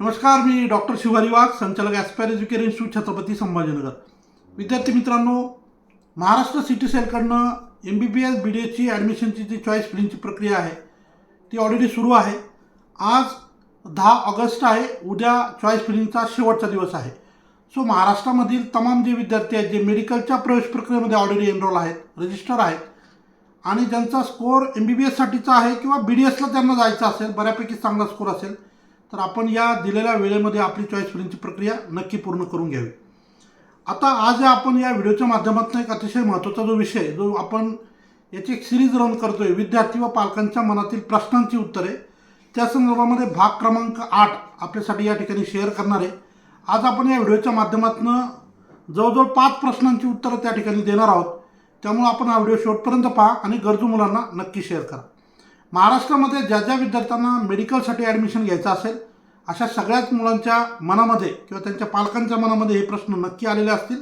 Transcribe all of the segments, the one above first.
नमस्कार मी डॉक्टर शिवारी वाघ संचालक Aspire Educare Institute Chhatrapati Sambhajinagar. विद्यार्थी मित्रांनो Maharashtra city सेलकडनं M B B S B D एसची ॲडमिशनची जी चॉईस फिलिंगची प्रक्रिया आहे ती ऑलरेडी सुरू आहे. आज दहा ऑगस्ट आहे उद्या चॉईस फिलिंगचा शेवटचा दिवस आहे. सो महाराष्ट्रामधील तमाम जे विद्यार्थी आहेत जे मेडिकलच्या प्रवेश प्रक्रियेमध्ये ऑलरेडी एनरोल आहेत रजिस्टर आहेत आणि ज्यांचा स्कोअर एम बी बी एससाठीचा आहे किंवा बी डी एसला त्यांना जायचं असेल बऱ्यापैकी चांगला स्कोअर असेल तर आपण या दिलेल्या वेळेमध्ये आपली चॉईस फिलिंगची प्रक्रिया नक्की पूर्ण करून घ्यावी. आता आज आपण या व्हिडिओच्या माध्यमातून एक अतिशय महत्त्वाचा जो विषय जो आपण याची एक सिरीज रन करतोय विद्यार्थी व पालकांच्या मनातील प्रश्नांची उत्तरे त्या संदर्भामध्ये भाग क्रमांक आठ आपल्यासाठी या ठिकाणी शेअर करणार आहे. आज आपण या व्हिडिओच्या माध्यमातून जवळजवळ पाच प्रश्नांची उत्तरं त्या ठिकाणी देणार आहोत. त्यामुळे आपण हा व्हिडिओ शेवटपर्यंत पहा आणि गरजू मुलांना नक्की शेअर करा. महाराष्ट्रामध्ये ज्या ज्या विद्यार्थ्यांना मेडिकलसाठी ॲडमिशन घ्यायचं असेल अशा सगळ्याच मुलांच्या मनामध्ये किंवा त्यांच्या पालकांच्या मनामध्ये हे प्रश्न नक्की आलेले असतील.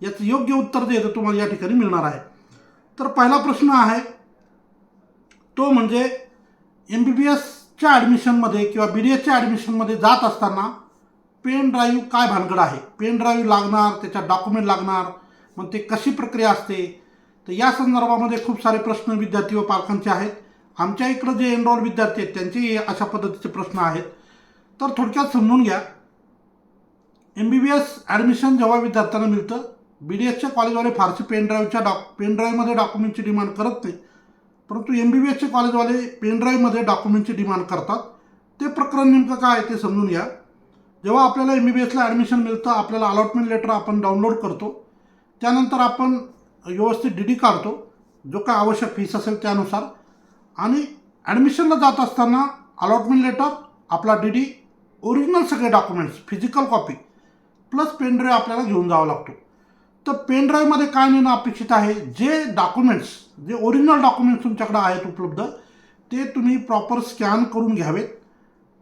याचं योग्य उत्तर जे तुम्हाला या ठिकाणी मिळणार आहे. तर पहिला प्रश्न आहे तो म्हणजे एम बी बी एसच्या ॲडमिशनमध्ये किंवा बी डी एसच्या ॲडमिशनमध्ये जात असताना पेन ड्राईव्ह काय भानगड आहे? पेन ड्राईव्ह लागणार त्याच्यात डॉक्युमेंट लागणार मग ते कशी प्रक्रिया असते? तर या संदर्भामध्ये खूप सारे प्रश्न विद्यार्थी व पालकांचे आहेत. आमच्या इकडं जे एनरोल विद्यार्थी आहेत त्यांचेही अशा पद्धतीचे प्रश्न आहेत. तर थोडक्यात समजून घ्या. M B B S admission जेव्हा विद्यार्थ्यांना मिळतं बी डी एसच्या कॉलेजवाले फारसे पेनड्राईव्हच्या डॉ पेनड्राईव्हमध्ये डॉक्युमेंटची डिमांड करत नाही. परंतु एम बी बी एसचे कॉलेजवाले पेनड्राईव्हमध्ये डॉक्युमेंटची डिमांड करतात. ते प्रकरण नेमकं काय आहे ते समजून घ्या. जेव्हा आपल्याला एम बी बी एसला ॲडमिशन मिळतं आपल्याला अलॉटमेंट लेटर आपण डाउनलोड करतो. त्यानंतर आपण व्यवस्थित डी डी काढतो. जो काय आवश्यक फीस असेल त्यानुसार. आणि ॲडमिशनला जात असताना अलॉटमेंट लेटर आपला डी डी ओरिजिनल सगळे documents physical copy plus pen drive आपल्याला घेऊन जावा लागतो. तर पेनड्राईव्हमध्ये काय नेणं अपेक्षित आहे? जे डॉक्युमेंट्स जे ओरिजिनल डॉक्युमेंट्स तुमच्याकडे आहेत उपलब्ध ते तुम्ही प्रॉपर स्कॅन करून घ्यावेत.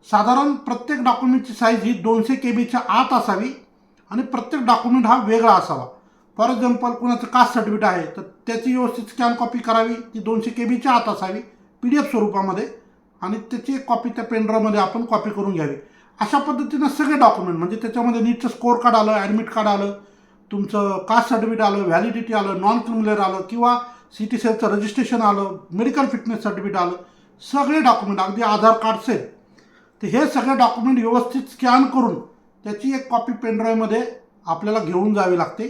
साधारण प्रत्येक डॉक्युमेंटची साईज ही दोनशे के बीच्या आत असावी आणि प्रत्येक डॉक्युमेंट हा वेगळा असावा. फॉर एक्झाम्पल कुणाचं कास्ट सर्टिफिकेट आहे तर त्याची व्यवस्थित स्कॅन कॉपी करावी ती दोनशे के बीच्या आत असावी. पी डी एफ स्वरूपामध्ये आणि त्याची एक कॉपी त्या पेनड्राईव्हमध्ये आपण कॉपी करून घ्यावी. अशा पद्धतीनं सगळे डॉक्युमेंट म्हणजे त्याच्यामध्ये नीटचं स्कोअर कार्ड आलं ॲडमिट कार्ड आलं तुमचं कास्ट सर्टिफिकेट आलं व्हॅलिडिटी आलं नॉन क्रिमिनल आलं किंवा सी टी सेलचं रजिस्ट्रेशन आलं मेडिकल फिटनेस सर्टिफिकेट आलं सगळे डॉक्युमेंट अगदी आधार कार्ड सेल तर हे सगळे डॉक्युमेंट व्यवस्थित स्कॅन करून त्याची एक कॉपी पेनड्राईव्हमध्ये आपल्याला घेऊन जावी लागते.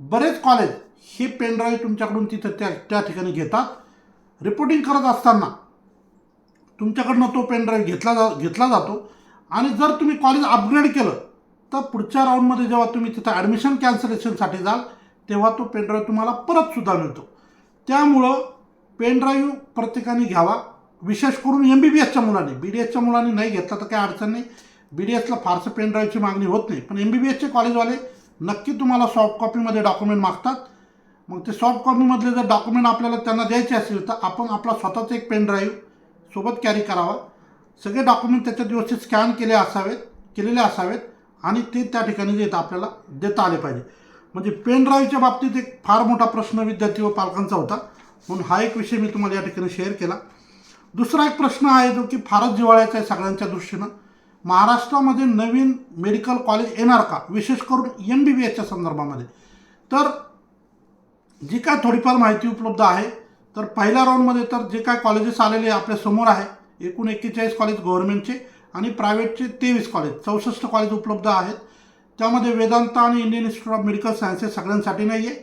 बरेच कॉलेज हे पेनड्राईव्ह तुमच्याकडून तिथं त्या त्या ठिकाणी घेतात. रिपोर्टिंग करत असताना तुमच्याकडनं तो पेनड्राईव्ह घेतला जा घेतला जातो. आणि जर तुम्ही कॉलेज अपग्रेड केलं तर पुढच्या राऊंडमध्ये जेव्हा तुम्ही तिथं ॲडमिशन कॅन्सलेशनसाठी जाल तेव्हा तो पेनड्राईव्ह तुम्हाला परतसुद्धा मिळतो. त्यामुळं पेनड्राईव्ह प्रत्येकाने घ्यावा. विशेष करून एम बी बी एसच्या मुलांनी. बी डी एसच्या मुलांनी नाही घेतला तर काही अडचण नाही. बी डी एसला फारसं पेनड्राईव्हची मागणी होत नाही. पण एम बी बी एसचे कॉलेजवाले नक्की तुम्हाला सॉफ्ट कॉपीमध्ये डॉक्युमेंट मागतात. मग ते सॉफ्ट कॉपीमधले जर डॉक्युमेंट आपल्याला त्यांना द्यायचे असेल तर आपण आपला स्वतःचा एक पेनड्राईव्ह सोबत कॅरी करावा. सगळे डॉक्युमेंट त्याच्यात व्यवस्थित स्कॅन केले असावेत केलेले असावेत आणि ते त्या ठिकाणी जे आपल्याला देता आले पाहिजे. म्हणजे पेन ड्राईव्हच्या बाबतीत एक फार मोठा प्रश्न विद्यार्थी व पालकांचा होता. म्हणून हा एक विषय मी तुम्हाला या ठिकाणी शेअर केला. दुसरा एक प्रश्न आहे जो की फारच जिव्हाळ्याचा आहे सगळ्यांच्या दृष्टीनं. महाराष्ट्रामध्ये नवीन मेडिकल कॉलेज येणार का? विशेष करून एम बी बी एसच्या संदर्भामध्ये. तर जी काय थोडीफार माहिती उपलब्ध आहे तर पहिल्या राऊंडमध्ये तर जे काय कॉलेजेस आलेले आपल्यासमोर आहे एकूण एक्केचाळीस कॉलेज गव्हर्नमेंटचे आणि प्रायव्हेटचे तेवीस कॉलेज चौसष्ट कॉलेज उपलब्ध आहेत. त्यामध्ये वेदांत आणि Indian Institute of Medical Sciences सगळ्यांसाठी नाही आहे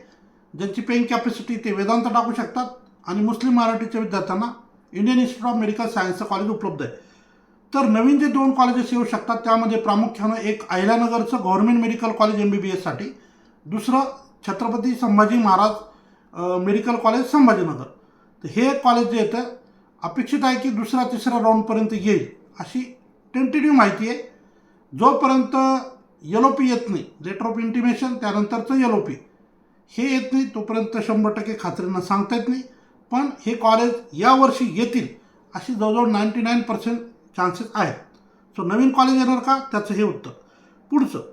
ज्यांची पेईंग कॅपॅसिटी ते वेदांत टाकू शकतात. आणि मुस्लिम मराठीच्या विद्यार्थ्यांना इंडियन इन्स्टिट्यूट ऑफ मेडिकल सायन्सचं कॉलेज उपलब्ध आहे. तर नवीन जे दोन कॉलेजेस येऊ शकतात त्यामध्ये प्रामुख्यानं एक अहिल्यानगरचं government medical college M B B एससाठी दुसरं छत्रपती संभाजी महाराज मेडिकल कॉलेज संभाजीनगर. तर हे कॉलेज जे येतं अपेक्षित आहे की दुसऱ्या तिसऱ्या राऊंडपर्यंत येईल अशी टेंटेटिव्ह माहिती आहे. जोपर्यंत यल पी येत नाही लेटर ऑफ इंटिमेशन त्यानंतरचं यल पी हे येत नाही तोपर्यंत शंभर टक्के खात्रीनं सांगता येत नाही. पण हे कॉलेज यावर्षी येतील अशी जवळजवळ नाईंटी नाईन पर्सेंट चान्सेस आहेत. सो नवीन कॉलेज येणार का? त्याचं हे उत्तर. पुढचं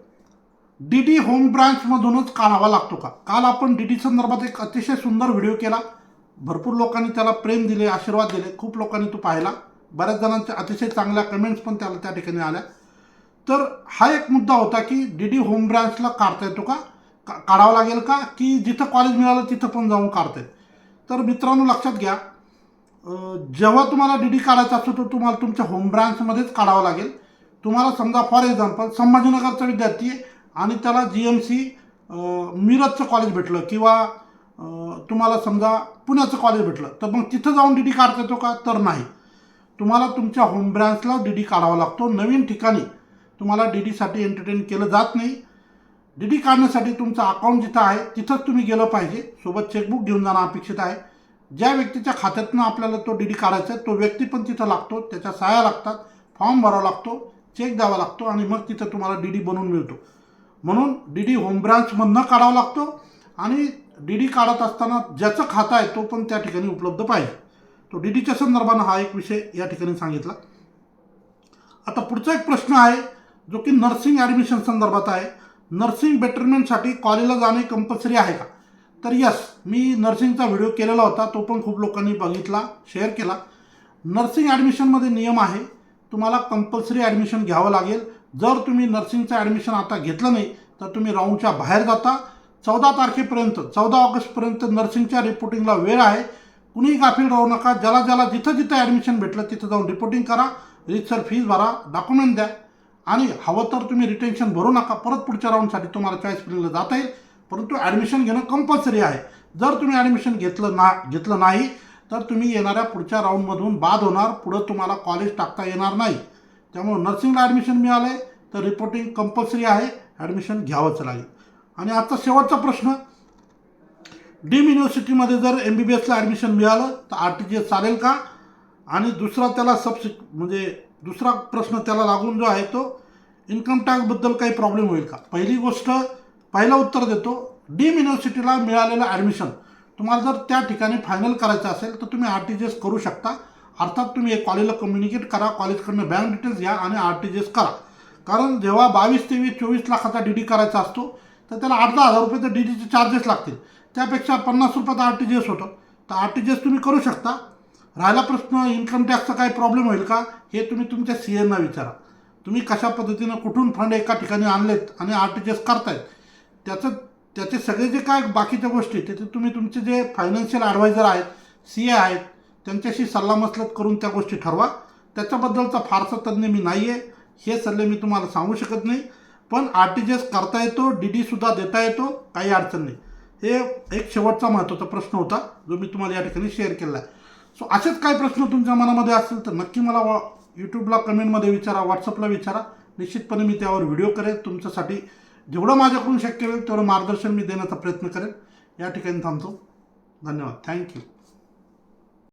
डी डी होम ब्रांचमधूनच काढावा लागतो का? काल आपण डी डी संदर्भात एक अतिशय सुंदर व्हिडिओ केला. भरपूर लोकांनी त्याला प्रेम दिले आशीर्वाद दिले. खूप लोकांनी तो पाहिला. बऱ्याच जणांच्या अतिशय चांगल्या कमेंट्स पण त्याला त्या ठिकाणी आल्या. तर हा एक मुद्दा होता की डी डी होम ब्रांचला काढता येतो का? का काढावं लागेल का? की जिथं कॉलेज मिळालं तिथं पण जाऊन काढता येईल? तर मित्रांनो लक्षात घ्या. जेव्हा तुम्हाला डी डी काढायचा असतो तर तुम्हाला तुमच्या होम ब्रांचमध्येच काढावं लागेल. तुम्हाला समजा फॉर एक्झाम्पल संभाजीनगरचा विद्यार्थी आहे. आणि त्याला जी एम सी मिरजचं कॉलेज भेटलं किंवा तुम्हाला समजा पुण्याचं कॉलेज भेटलं तर मग तिथं जाऊन डी डी काढता येतो का? तर नाही. तुम्हाला तुमच्या होम ब्रँचला डी डी काढावा लागतो. नवीन ठिकाणी तुम्हाला डी डीसाठी एंटरटेन केलं जात नाही. डी डी काढण्यासाठी तुमचं अकाउंट जिथं आहे तिथंच तुम्ही गेलं पाहिजे. सोबत चेकबुक घेऊन जाणं अपेक्षित आहे. ज्या व्यक्तीच्या खात्यातनं आपल्याला तो डी डी काढायचा आहे तो व्यक्ती पण तिथं लागतो. त्याच्या सहाय्या लागतात. फॉर्म भरावा लागतो. चेक द्यावा लागतो आणि मग तिथं तुम्हाला डी डी बनवून मिळतो. म्हणून डी डी होम ब्रांचमधनं काढावा लागतो आणि डी डी काढत असताना ज्याचं खातं आहे तो पण त्या ठिकाणी उपलब्ध पाहिजे. तो डी डीच्या संदर्भानं हा एक विषय या ठिकाणी सांगितला. आता पुढचा एक प्रश्न आहे जो की नर्सिंग ॲडमिशन संदर्भात आहे. नर्सिंग बेटरमेंटसाठी कॉलेजला जाणे कंपल्सरी आहे का? तर यस मी नर्सिंगचा व्हिडिओ केलेला होता तो पण खूप लोकांनी बघितला शेअर केला. नर्सिंग ॲडमिशनमध्ये नियम आहे तुम्हाला कंपल्सरी ॲडमिशन घ्यावं लागेल. जर तुम्ही नर्सिंगचं ॲडमिशन आता घेतलं नाही तर तुम्ही राऊंडच्या बाहेर जाता. चौदा तारखेपर्यंत चौदा ऑगस्टपर्यंत नर्सिंगच्या रिपोर्टिंगला वेळ आहे. कुणीही गाफील राहू नका. ज्याला ज्याला जिथं जिथं ॲडमिशन भेटलं तिथं जाऊन रिपोर्टिंग करा. रितसर फीज भरा. डॉक्युमेंट द्या. आणि हवं तर तुम्ही रिटेन्शन भरू नका. परत पुढच्या राऊंडसाठी तुम्हाला चॉईस फिलिंगला जाता येईल. परंतु ॲडमिशन घेणं कंपल्सरी आहे. जर तुम्ही ॲडमिशन घेतलं ना घेतलं नाही तर तुम्ही येणाऱ्या पुढच्या राऊंडमधून बाद होणार. पुढं तुम्हाला कॉलेज टाकता येणार नाही. त्यामुळे नर्सिंगला ॲडमिशन मिळालं आहे तर रिपोर्टिंग कंपल्सरी आहे ॲडमिशन घ्यावंच लागेल. आणि आजचा शेवटचा प्रश्न डीम युनिव्हर्सिटीमध्ये जर एम बी बी एसला ॲडमिशन मिळालं तर आर टी जी एस चालेल का? आणि दुसरा त्याला सबसि म्हणजे दुसरा प्रश्न त्याला लागून जो आहे तो इन्कम टॅक्सबद्दल काही प्रॉब्लेम होईल का? पहिली गोष्ट पहिलं उत्तर देतो डीम युनिव्हर्सिटीला मिळालेलं ॲडमिशन तुम्हाला जर त्या ठिकाणी फायनल करायचं असेल तर तुम्ही आर टी जी एस करू शकता. अर्थात तुम्ही एक कॉलेजला कम्युनिकेट करा कॉलेजकडनं बँक डिटेल्स घ्या आणि आर टी जी एस करा. कारण जेव्हा बावीस तेवीस चोवीस लाखाचा डी डी करायचा असतो तर त्याला आठ दहा हजार रुपये तर डी डीचे चार्जेस लागतील. त्यापेक्षा पन्नास रुपयाचं आर टी जी एस होतं. तर आर टी जी एस तुम्ही करू शकता. राहिला प्रश्न इन्कम टॅक्सचा काही प्रॉब्लेम होईल का? हे तुम्ही तुमच्या सी एनना विचारा. तुम्ही कशा पद्धतीनं कुठून फंड एका ठिकाणी आणलेत आणि आर टी जी एस करतायत? त्याचं त्याचे सगळे जे काय बाकीच्या गोष्टी आहेत ते तुम्ही तुमचे जे फायनान्शियल ॲडवायझर आहेत सी ए आहेत त्यांच्याशी सल्लामसलत करून त्या गोष्टी ठरवा. त्याच्याबद्दलचा फारसा तज्ज्ञ मी नाही आहे हे सल्ले मी तुम्हाला सांगू शकत नाही. पण आर टी जी एस करता येतो डी डीसुद्धा देता येतो काही अडचण नाही. हे एक शेवटचा महत्त्वाचा प्रश्न होता जो मी तुम्हाला या ठिकाणी शेअर केला आहे. सो असेच काही प्रश्न तुमच्या मनामध्ये असतील तर नक्की मला वा यूट्यूबला कमेंटमध्ये विचारा व्हॉट्सअपला विचारा. निश्चितपणे मी त्यावर व्हिडिओ करेन. तुमच्यासाठी जेवढं माझ्याकडून शक्य होईल तेवढं मार्गदर्शन मी देण्याचा प्रयत्न करेन. या ठिकाणी थांबतो. धन्यवाद. थँक्यू